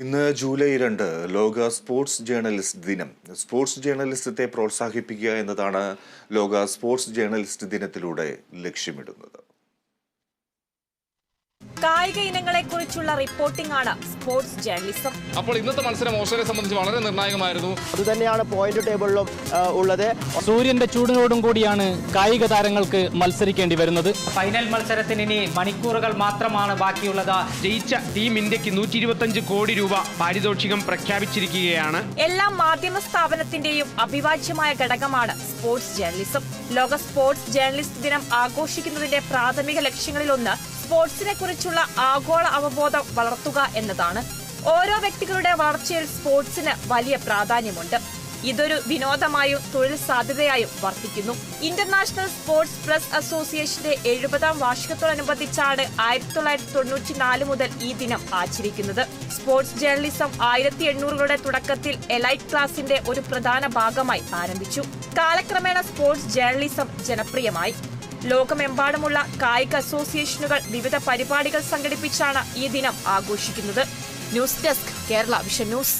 ഇന്ന് ജൂലൈ രണ്ട് ലോക സ്പോർട്സ് ജേർണലിസ്റ്റ് ദിനം. സ്പോർട്സ് ജേർണലിസത്തെ പ്രോത്സാഹിപ്പിക്കുക എന്നതാണ് ലോക സ്പോർട്സ് ജേർണലിസ്റ്റ് ദിനത്തിലൂടെ ലക്ഷ്യമിടുന്നത്. കായിക ഇനങ്ങളെ കുറിച്ചുള്ള റിപ്പോർട്ടിംഗ് ആണ് സ്പോർട്സ് ജേർണലിസം അപ്പോൾ ഇന്നത്തെ മത്സരം ഓസ്ട്രേലിയയെ സംബന്ധിച്ച് വളരെ നിർണായകമായിരുന്നു. അത് തന്നെയാണ് പോയിന്റ് ടേബിളിലും ഉള്ളത്. സൂര്യന്റെ ചൂടിനോടും കൂടിയാണ് കായിക താരങ്ങൾക്ക് മത്സരിക്കേണ്ടി വരുന്നത്. ഫൈനൽ മത്സരത്തിന് ഇനി മണിക്കൂറുകൾ മാത്രമാണ് ബാക്കിയുള്ളത്. ജയിച്ച ടീം ഇന്ത്യയ്ക്ക് നൂറ്റി ഇരുപത്തഞ്ച് കോടി രൂപ പാരിതോഷികം പ്രഖ്യാപിച്ചിരിക്കുകയാണ്. എല്ലാ മാധ്യമ സ്ഥാപനത്തിന്റെയും അഭിവാജ്യമായ ഘടകമാണ് സ്പോർട്സ് ജേർണലിസം ലോക സ്പോർട്സ് ജേർണലിസ്റ്റ് ദിനം ആഘോഷിക്കുന്നതിന്റെ പ്രാഥമിക ലക്ഷ്യങ്ങളിലൊന്ന് സ്പോർട്സിനെ കുറിച്ചുള്ള ആഗോള അവബോധം വളർത്തുക എന്നതാണ്. ഓരോ വ്യക്തികളുടെ വളർച്ചയിൽ സ്പോർട്സിന് വലിയ പ്രാധാന്യമുണ്ട്. ഇതൊരു വിനോദമായും തൊഴിൽ സാധ്യതയായും വർദ്ധിക്കുന്നു ഇന്റർനാഷണൽ സ്പോർട്സ് പ്ലസ് അസോസിയേഷന്റെ എഴുപതാം വാർഷികത്തോടനുബന്ധിച്ചാണ് ആയിരത്തി തൊള്ളായിരത്തി തൊണ്ണൂറ്റി നാല് മുതൽ ഈ ദിനം ആചരിക്കുന്നത്. സ്പോർട്സ് ജേർണലിസം ആയിരത്തി എണ്ണൂറുകളുടെ തുടക്കത്തിൽ എലൈറ്റ് ക്ലാസിന്റെ ഒരു പ്രധാന ഭാഗമായി ആരംഭിച്ചു. കാലക്രമേണ സ്പോർട്സ് ജേർണലിസം ജനപ്രിയമായി. ലോകമെമ്പാടുമുള്ള കായിക അസോസിയേഷനുകൾ വിവിധ പരിപാടികൾ സംഘടിപ്പിച്ചാണ് ഈ ദിനം ആഘോഷിക്കുന്നത്. News desk Kerala vision news